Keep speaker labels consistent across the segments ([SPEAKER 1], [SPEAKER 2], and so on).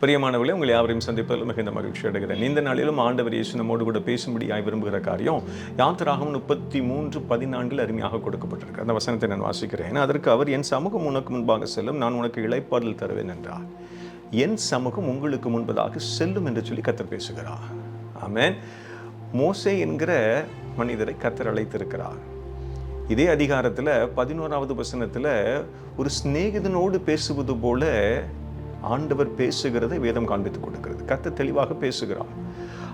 [SPEAKER 1] பிரியமானவர்களே உங்கள் யாவரையும் சந்திப்பதில் மிகுந்த மகிழ்ச்சி அடைகிறேன். இந்த நாளிலும் ஆண்டவர் இயேசு நம்மோடு கூட பேசும்படியாய் விரும்புகிற காரியம் யாத்திராகம் முப்பத்தி மூன்று பதினான்கில் அருமையாக கொடுக்கப்பட்டிருக்கு. அந்த வசனத்தை நான் வாசிக்கிறேன். அதற்கு அவர் என் சமூகம் உனக்கு முன்பாக செல்லும் நான் உனக்கு இழைப்பாடல் தருவேன் என்றார். என் சமூகம் உங்களுக்கு முன்பதாக செல்லும் என்று சொல்லி கத்தர் பேசுகிறார். ஆமேன். மோசே என்கிற மனிதரை கத்தர் அழைத்திருக்கிறார். இதே அதிகாரத்தில் பதினோராவது வசனத்தில் ஒரு சிநேகிதனோடு பேசுவது போல ஆண்டவர் பேசுகிறதை வேதம் காண்பித்துக் கொடுக்கிறது. கத்த தெளிவாக பேசுகிறார்.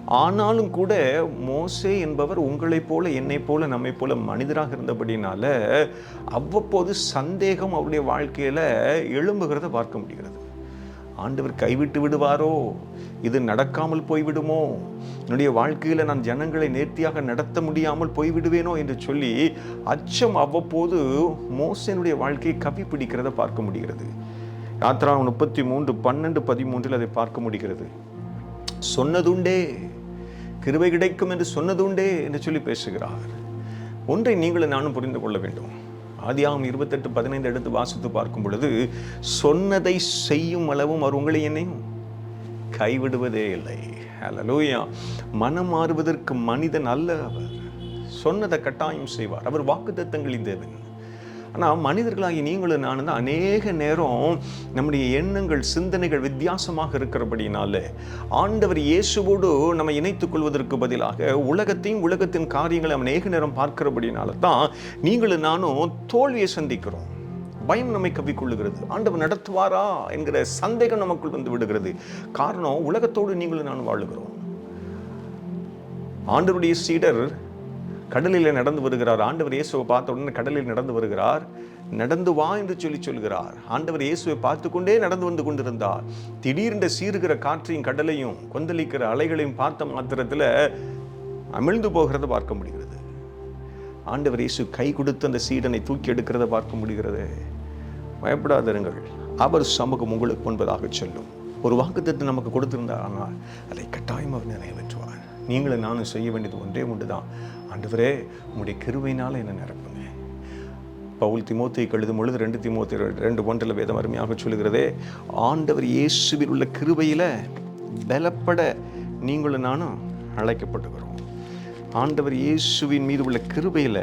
[SPEAKER 1] ஆனாலும் கூட மோசே என்பவர் உங்களைப் போல என்னைப் போல நம்மை போல மனிதராக இருந்தபடினால அவ்வப்போது சந்தேகம் அவருடைய வாழ்க்கையில் எழும்புகிறத பார்க்க முடிகிறது. ஆண்டவர் கைவிட்டு விடுவாரோ? இது நடக்காமல் போய்விடுமோ? என்னுடைய வாழ்க்கையில் நான் ஜனங்களை நேர்த்தியாக நடத்த முடியாமல் போய்விடுவேனோ என்று சொல்லி அச்சம் அவ்வப்போது மோசனுடைய வாழ்க்கையை கவி பிடிக்கிறத பார்க்க முடிகிறது. யாத்ரா முப்பத்தி மூன்று பன்னெண்டு பதிமூன்றில் அதை பார்க்க முடிகிறது. சொன்னதுண்டே கிருவை கிடைக்கும் என்று சொன்னதுண்டே என்று சொல்லி பேசுகிறார். ஒன்றை நீங்களும் நானும் புரிந்து கொள்ள வேண்டும். ஆதியாகும் இருபத்தெட்டு பதினைந்து எடுத்து வாசித்து பார்க்கும் பொழுது சொன்னதை செய்யும் அளவும் அவர் உங்களை என்னையும் கைவிடுவதே இல்லை. அலலூயா மனம் மாறுவதற்கு மனிதன் அல்ல அவர். சொன்னதை கட்டாயம் செய்வார். அவர் வாக்குத்தத்தங்களின் தேவன். ஆனால் மனிதர்களாகி நீங்களும் நானும் தான் அநேக நேரம் நம்முடைய எண்ணங்கள் சிந்தனைகள் வித்தியாசமாக இருக்கிறபடினால ஆண்டவர் இயேசுவோடு நம்ம இணைத்துக் கொள்வதற்கு பதிலாக உலகத்தையும் உலகத்தின் காரியங்களை அநேக நேரம் பார்க்கிறபடினால தான் நீங்களும் நானும் தோல்வியை சந்திக்கிறோம். பயம் நம்மை கவிக்கொள்ளுகிறது ஆண்டவர் நடத்துவாரா என்கிற சந்தேகம் நமக்குள் வந்து விடுகிறது. காரணம் உலகத்தோடு நீங்களும் நானும் வாழுகிறோம். ஆண்டவருடைய சீடர் கடலில் நடந்து வருகிறார். ஆண்டவர் இயேசுவை பார்த்த உடனே கடலில் நடந்து வருகிறார். நடந்து வா என்று சொல்லி சொல்கிறார். ஆண்டவர் இயேசுவை பார்த்து கொண்டே நடந்து வந்து கொண்டிருந்தார். திடீரென்று சீருகிற காற்றையும் கடலையும் கொந்தளிக்கிற அலைகளையும் பார்த்த மாத்திரத்தில் அமிழ்ந்து போகிறத பார்க்க முடிகிறது. ஆண்டவர் இயேசு கை கொடுத்து அந்த சீடனை தூக்கி எடுக்கிறத பார்க்க முடிகிறது. பயப்படாதிருங்கள். அவர் சமூகம் உங்களுக்கு முன்பதாக சொல்லும். ஒரு வாக்குத்தத்தை நமக்கு கொடுத்திருந்தார் ஆனால் அதை கட்டாயம் அவர் நிறைவேற்றுவார். நீங்களும் நானும் செய்ய வேண்டியது ஒன்றே ஒன்று தான். ஆண்டவரே உங்களுடைய கிருவையினால் என்ன நிரப்புங்க பவுல் திமோத்தை எழுதும் பொழுது ரெண்டு திமோத்தி ரெண்டு ஒன்றில் வேதம் அருமையாக சொல்கிறதே ஆண்டவர் இயேசுவில் உள்ள கிருவையில் பலப்பட நீங்களும் நானும் அழைக்கப்பட்டுக்கிறோம். ஆண்டவர் இயேசுவின் மீது உள்ள கிருபையில்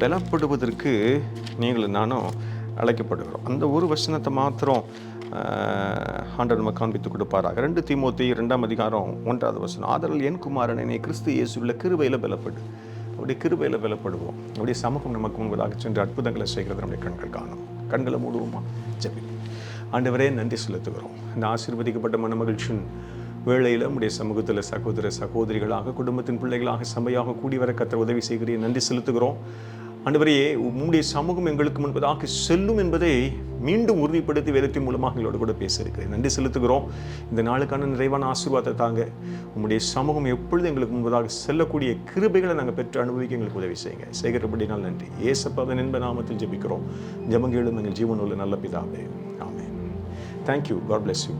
[SPEAKER 1] பலப்படுவதற்கு நீங்களும் நானும் அழைக்கப்படுகிறோம் அந்த ஒரு வசனத்தை மாத்திரம் ஆண்டவர் நம்ம காண்பித்து கொடுப்பாராக. ரெண்டு திமுத்தி ரெண்டாம் அதிகாரம் ஒன்றாவது வசனம். ஆதரல் என் குமாரன் என்னை கிறிஸ்து இயேசுவில் கிருவையில் பலப்படு. அப்படியே கிருவையில் பலப்படுவோம். அப்படியே சமூகம் நமக்கு முன்பதாக சென்று அற்புதங்களை செய்கிறது நம்முடைய கண்கள் காணும். கண்களை மூடுவோமா? ஜெபி ஆண்டவரே நன்றி செலுத்துகிறோம். இந்த ஆசீர்வதிக்கப்பட்ட மன மகிழ்ச்சியின் வேளையில் நம்முடைய சமூகத்தில் சகோதர சகோதரிகளாக குடும்பத்தின் பிள்ளைகளாக சபையாக கூடி வர கத்த உதவி செய்கிறேன் நன்றி செலுத்துகிறோம். அன்றுவரையே உம்முடைய சமூகம் எங்களுக்கு முன்பதாக செல்லும் என்பதை மீண்டும் உறுதிப்படுத்தி வேதத்தின் மூலமாக எங்களோட கூட பேசியிருக்கிறேன். நன்றி செலுத்துகிறோம். இந்த நாளுக்கான நிறைவான ஆசீர்வாதத்தை தாங்க உங்களுடைய சமூகம் எப்பொழுது எங்களுக்கு முன்பதாக செல்லக்கூடிய கிருபைகளை நாங்கள் பெற்று அனுபவிக்க எங்களுக்கு உதவி செய்யுங்க. செய்கிறபடினால் நன்றி. ஏசப்பாதன் என்ப நாமத்தில் ஜெபிக்கிறோம். ஜெபங்கேளும் எங்கள் ஜீவனுள்ள நல்ல பிதாவே. ஆமே தேங்க்யூ காட் பிளஸ் யூ